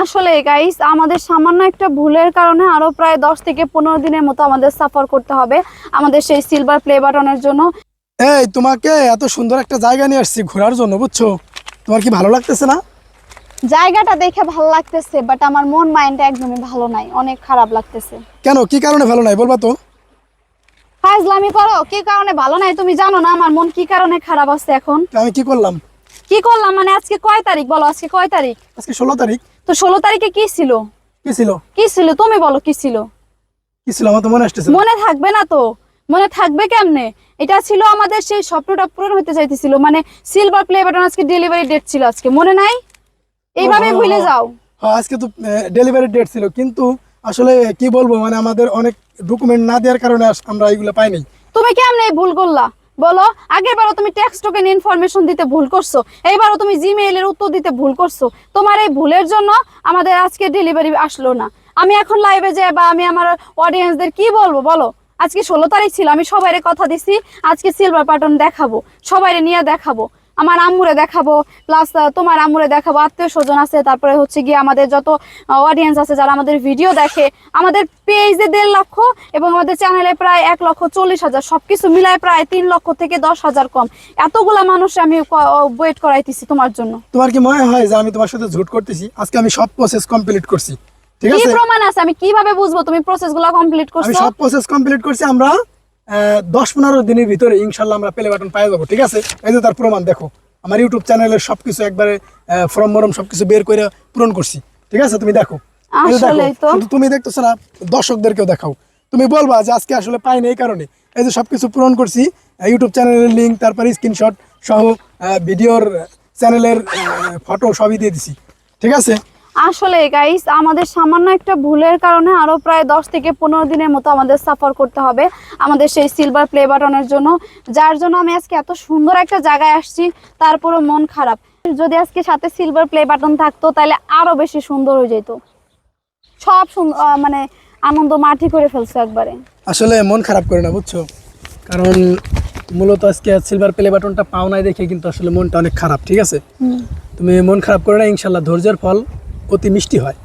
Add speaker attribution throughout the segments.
Speaker 1: আসলে গাইস আমাদের সামান্য একটা ভুলের কারণে আরও প্রায় দশ থেকে পনেরো দিনের মতো আমাদের সাফার করতে হবে আমাদের সেই সিলভার প্লে বাটনের জন্য।
Speaker 2: এই তোমাকে এত সুন্দর একটা জায়গা নিয়ে আসছি ঘোরার জন্য বুঝছ? তোমার কি ভালো লাগতেছে না?
Speaker 1: জায়গাটা দেখে ভালো লাগতেছে বাট আমার মন মাইন্ডটা একদমই ভালো নাই অনেক খারাপ লাগতেছে।
Speaker 2: কেন? কি কারণে ভালো নাই বলবা তো।
Speaker 1: ফাজলামি করো কি কারণে ভালো নাই? তুমি জানো না আমার মন কি কারণে খারাপ আছে এখন?
Speaker 2: আমি কি করলাম?
Speaker 1: কি করলাম মানে আজকে কয় তারিখ? বলো আজকে কয় তারিখ?
Speaker 2: আজকে ষোলো তারিখ।
Speaker 1: তো ষোলো তারিখে কি ছিল?
Speaker 2: কি ছিল?
Speaker 1: কি ছিল? তুমি বলো কি ছিল?
Speaker 2: কি ছিল? আমার তো মনে আসতেছে
Speaker 1: মনে থাকবে না তো? মনে থাকবে কেমনে? এটা ছিল আমাদের সেই স্বপ্নটা পূরণ হতে চাইতেছিল। মানে সিলভার প্লে বাটন আজকে ডেলিভারি ডেট ছিল আজকে। মনে নাই? এইভাবে ভুলে যাও।
Speaker 2: হ্যাঁ আজকে তো ডেলিভারি ডেট ছিল। কিন্তু আসলে কি বলব মানে আমাদের অনেক ডকুমেন্ট না দেওয়ার কারণে আমরা এগুলো পাইনি।
Speaker 1: তুমি কেমনে ভুল করলা? বলো আগের বারো তুমি টেক্সট টোকেন ইনফরমেশন দিতে ভুল করছ, এইবারও তুমি জিমেইলের উত্তর দিতে ভুল করছ। তোমার এই ভুলের জন্য আমাদের আজকে ডেলিভারি আসলো না। আমি এখন লাইভে যাই বা আমি আমার অডিয়েন্সদের কি বলব, বলো? আজকে ষোলো তারিখ ছিল, আমি সবাইরে কথা দিছি, আজকে সিলভার প্যাটার্ন দেখাবো, সবাইরে নিয়ে দেখাবো। আমার আম্মুরে দেখাবো প্লাস তোমার আম্মুরে দেখাবো আত্মীয় স্বজন আছে তারপরে হচ্ছে গিয়ে আমাদের যত অডিয়েন্স আছে যারা আমাদের ভিডিও দেখে আমাদের পেজে দেড় লক্ষ এবং আমাদের চ্যানেলে প্রায় এক লক্ষ চল্লিশ হাজার সবকিছু মিলায় প্রায় তিন লক্ষ থেকে দশ হাজার কম। এতগুলা মানুষ আমি ওয়েট করাইতেছি তোমার জন্য।
Speaker 2: তোমার কি মনে হয় যে আমি তোমার সাথে ঝুট করতেছি? আজকে আমি সব প্রসেস কমপ্লিট করছি। ঠিক
Speaker 1: কি
Speaker 2: আছে?
Speaker 1: প্রমাণ আছে? আমি কীভাবে বুঝব তুমি প্রসেসগুলা কমপ্লিট
Speaker 2: আমি
Speaker 1: করছ?
Speaker 2: সব প্রসেস কমপ্লিট করছি আমরা দশ পনেরো দিনের ভিতরে ইনশাল্লাহ আমরা প্লে বাটন পাই যাব ঠিক আছে? এই যে তার প্রমাণ দেখো। আমার ইউটিউব চ্যানেলের সবকিছু একবারে ফর্ম মরম সবকিছু বের করে পূরণ করছি ঠিক আছে? তুমি দেখো। শুধু তুমি দেখতেছো না দর্শকদেরকেও দেখাও। তুমি বলবা যে আজকে আসলে পাইনি এই কারণে। এই যে সবকিছু পূরণ করছি ইউটিউব চ্যানেলের লিঙ্ক তারপরে স্ক্রিনশট সহ ভিডিওর চ্যানেলের ফটো সবই দিয়ে দিছি ঠিক আছে?
Speaker 1: আসলে গাইস আমাদের সামান্য একটা ভুলের কারণে আরও প্রায় দশ থেকে পনেরো দিনের মতো আমাদের সাফার করতে হবে আমাদের সেই সিলভার প্লে বাটনের জন্য যার জন্য আমি আজকে এত সুন্দর একটা জায়গায় আসছি তারপরও মন খারাপ। যদি আজকে সাথে সিলভার প্লে বাটন থাকতো তাহলে আরও বেশি সুন্দর হয়ে যেত। সব মানে আনন্দ মাটি করে ফেলছে একবারে।
Speaker 2: আসলে মন খারাপ করে না বুঝছ? কারণ মূলত আজকে সিলভার প্লে বাটনটা পাও নাই দেখে কিন্তু আসলে মনটা অনেক খারাপ ঠিক আছে? তুমি মন খারাপ করে না ইনশাল্লাহ ধৈর্যের ফল। অতি মিষ্টি হয়।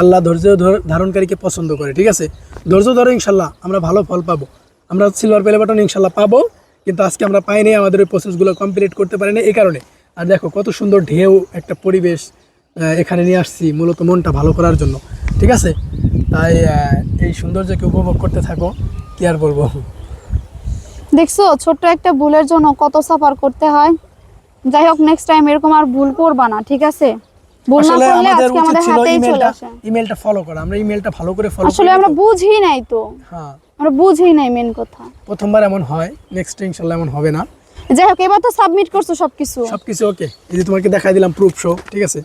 Speaker 2: আল্লাহ ধৈর্য ধারণকারীকে পছন্দ করে, ঠিক আছে? ধৈর্য ধরো ইনশাল্লাহ, আমরা ভালো ফল পাবো। আমরা সিলভার প্লে বাটন ইনশাল্লাহ পাবো, কিন্তু আজকে আমরা পাইনি, আমাদের ওই প্রসেসগুলো কমপ্লিট করতে পারিনি এই কারণে। আর দেখো, কত সুন্দর ঢেউ, একটা পরিবেশ এখানে নিয়ে আসছি, মূলত মনটা ভালো করার জন্য, ঠিক আছে? তাই এই সৌন্দর্যকে উপভোগ করতে থাকো, কি আর বলব?
Speaker 1: দেখছ, ছোট্ট একটা ভুলের জন্য কত সাফার করতে হয়। যাই হোক নেক্সট টাইম এরকম আর ভুল করবা না, ঠিক আছে?
Speaker 2: আসলে আমাদের উচিত ছিল ইমেলটা ইমেলটা ফলো করা। আমরা ইমেলটা ভালো করে ফলো
Speaker 1: আসলে আমরা বুঝি নাই তো।
Speaker 2: হ্যাঁ।
Speaker 1: আমরা বুঝি নাই মেন কথা।
Speaker 2: প্রথমবার এমন হয়। নেক্সট ইনশাল্লাহ এমন হবে না।
Speaker 1: যাই হোক এবার তো সাবমিট করছ সবকিছু।
Speaker 2: সবকিছু ওকে এই যে তোমাকে দেখাই দিলাম প্রুফ শো ঠিক আছে?